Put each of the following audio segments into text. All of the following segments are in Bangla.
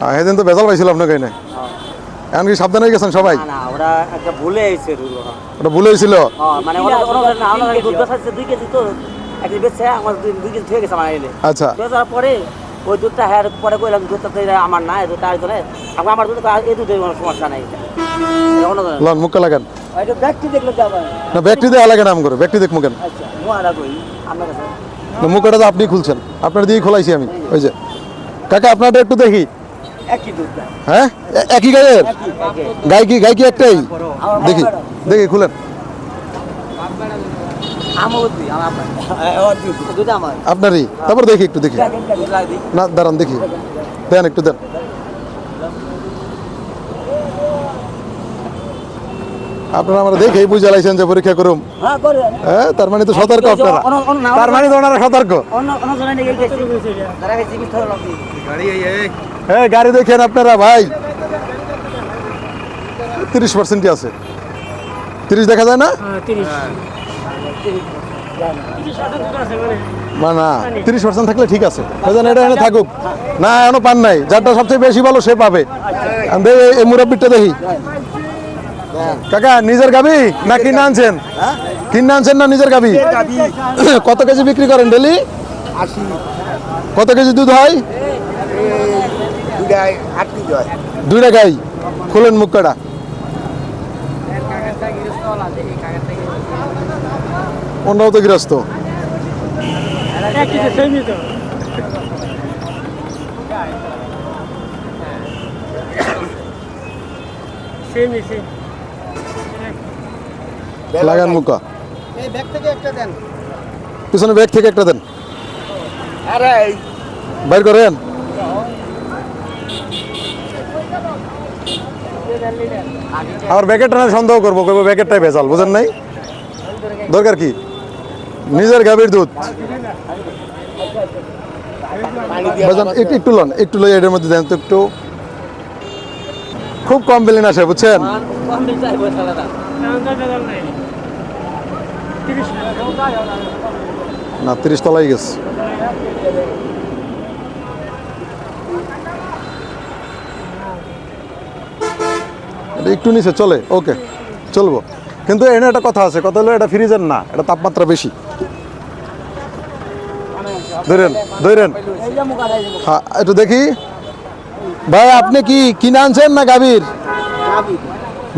সেদিন তো বেজাল পাইছিল আপনাকে এনে এমনকি সাবধান হয়ে গেছেন সবাই। না না ওরা একটা ভুলে আইছে ওটা ভুল হয়েছিল? হ্যাঁ মানে ওরা ওরা না দুধ বেচাচ্ছে দুই কেজি তো বেচছে আমার দুই দুই কেজি থেকে গেছে আমার এনে। আচ্ছা। বেচার পরে ওই দুধটা হ্যাঁ পরে কইলাম দুধটা তো আমার না এই দুধটা আরেকজনের। আমার আমার দুধ এই দুধে কোনো সমস্যা নাই। লন মুখে লাগান। ব্যক্তি দেখলে যাবে না ব্যক্তি লাগে নাম করে ব্যক্তি দেখ মুখেন আচ্ছা কই আপনার কাছে। মুখটা তো আপনি খুলছেন। আপনার দিয়ে খোলাইছি আমি ওই যে। কাকা আপনারটা একটু দেখি। হ্যাঁ? একই গায়ের? গাই কি গাই কি একটাই? দেখি দেখি খুলেন। আপনারই? তারপর দেখি একটু দেখি। না দাঁড়ান দেখি। দেন একটু দেন। আপনারা আমরা দেখেই বুঝে লাইছেন যে পরীক্ষা করুম। হ্যাঁ হ্যাঁ তার মানে তো সতর্ক আপনারা। তার মানে তো ওনারা সতর্ক। হ্যাঁ গাড়ি দেখেন আপনারা ভাই। তিরিশ পার্সেন্টই আছে। তিরিশ দেখা যায় না? না না তিরিশ পার্সেন্ট থাকলে ঠিক আছে। এটা এনে থাকুক। না এখনও পান নাই। যারটা সবচেয়ে বেশি ভালো সে পাবে। আমি দেখি এই- এই মুরব্বিটা দেখি। কাকা নিজের গাবি না কিনে আনছেন? কিনে আনছেন না নিজের গাবি? কত কেজি বিক্রি করেন ডেলি? কত কেজি দুধ হয়? দুইটা গাই। খুলেন মুখটা অন্যও তো গৃহস্থ। লাগান মুখা। এই ব্যাগ থেকে একটা দেন। পিছনে ব্যাগ থেকে একটা দেন। আরে বাইর করেন। আর ব্যাকেটটা না সন্দেহ করব কইবো ব্যাকেটটাই ভেজাল বুঝেন নাই? দরকার কি? নিজের গাভীর দুধ। একটু লন একটু লই এটার মধ্যে দেন তো একটু। খুব কম বিলিন আসে বুঝছেন কম দিন চাইব সালাদা না, তিরিশ তলাই গেছে। একটু নিচে, চলে, ওকে, চলবো। কিন্তু এনে একটা কথা আছে, কথা হলো এটা ফ্রিজের না, এটা তাপমাত্রা বেশি। ধরেন ধরেন। হ্যাঁ একটু দেখি। ভাই, আপনি কি কিনে আনছেন না গাভীর?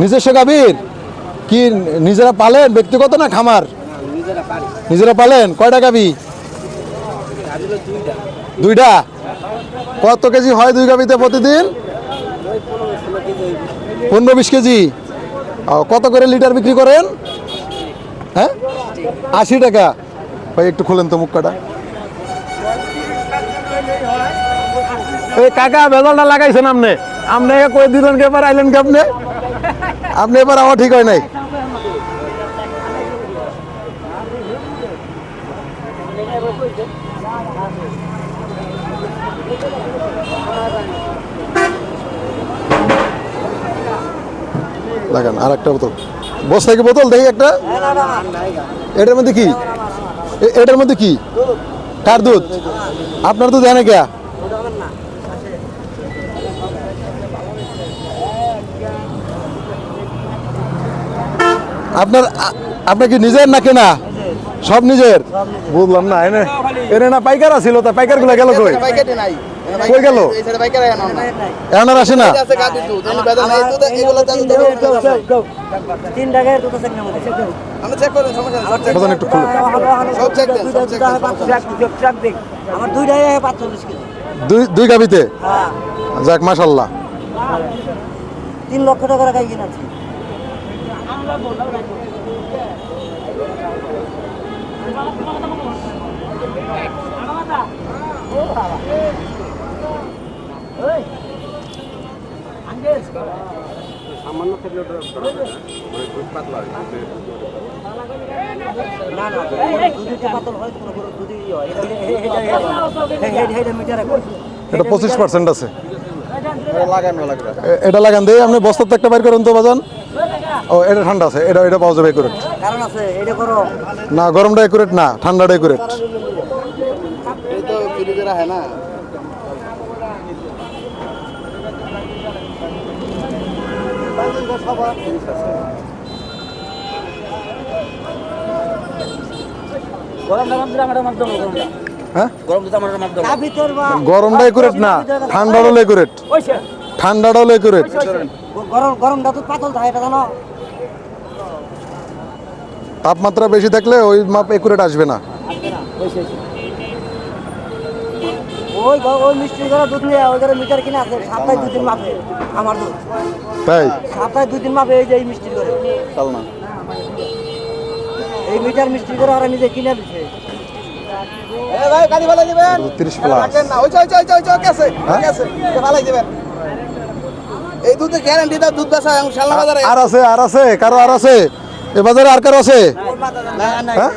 নিজস্ব গাভীর? কি নিজেরা পালেন, ব্যক্তিগত না খামার? নিজেরা পালেন? কয়টা গাড়িগুলো দুইটা। কত কেজি হয় দুই গাভিতে প্রতিদিন? পনেরো বিশ কেজি। ও, কত করে লিটার বিক্রি করেন? হ্যাঁ? আশি টাকা। ভাই একটু খোলেন তো মুখটা। এই কাকা বেজালটা লাগাইছেন আপনি আপনি কই দিলেন কে এবার আইলেন কে আপনি? আপনি এবার আমার ঠিক হয় নাই। লাগান আর একটা বোতল। বস্তা কি বোতল দেখি একটা। এটার মধ্যে কি? এটার মধ্যে কি? কার দুধ? আপনার দুধ এনে কে? আপনার আপনার কি নিজের না কেনা? সব নিজের? বুঝলাম না এনে এনে না পাইকার আছিল তা পাইকারগুলা গেল কই কই গেল? এই সাইডে বাইকের আনো না এখন আর আসে না? একটু দুই দুই গাবিতে? হ্যাঁ যাক মাশাল্লাহ তিন লক্ষ টাকা রাখাই কিনেছি। সামান্য থাকলে না না দুধ একটু পাতল হয় কোনো গরুর দুধই হয় এটা- পঁচিশ পার্সেন্ট আছে এটা লাগান দিয়ে আপনি বস্তার একটা বাইর করেন তো বাজান ও এটা ঠান্ডা আছে এটা এটা পাওয়া যাবে একুরেট কারণ আছে এটা করো না গরমটা একুরেট না ঠান্ডাটা একুরেট এই তো ফ্রিজে রাখে না গরমটা হ্যাঁ? গরমটা একুরেট না ঠান্ডাটা হলো একুরেট। গরমটা তো পাতল থাকে এটা জানো? তাপমাত্রা বেশি থাকলে ওই মাপ একুরেট আসবে না। ওই ওই মিষ্টি দুধ নিয়ে ওই করে মিটার কিনে আছে সপ্তাহে দুই দিন মাপে আমার দুধ। তাই? সপ্তাহে দুই দিন মাপে এই যে এই মিষ্টি করে এই মিটার মিষ্টি করে ওরা নিজে কিনে দিচ্ছে ভাই কালি ভালো দিবেন? তিরিশ না। ওই যে, ওই যে, ওই যে, ওই যে, ওকে আছে ওকে আছে। এটা এই দুধের গ্যারান্টি দাও দুধ বেচা শালনা বাজারে আর আছে আর আছে কারও আর আছে? এ বাজারে আর কারও আছে? না না। হ্যাঁ?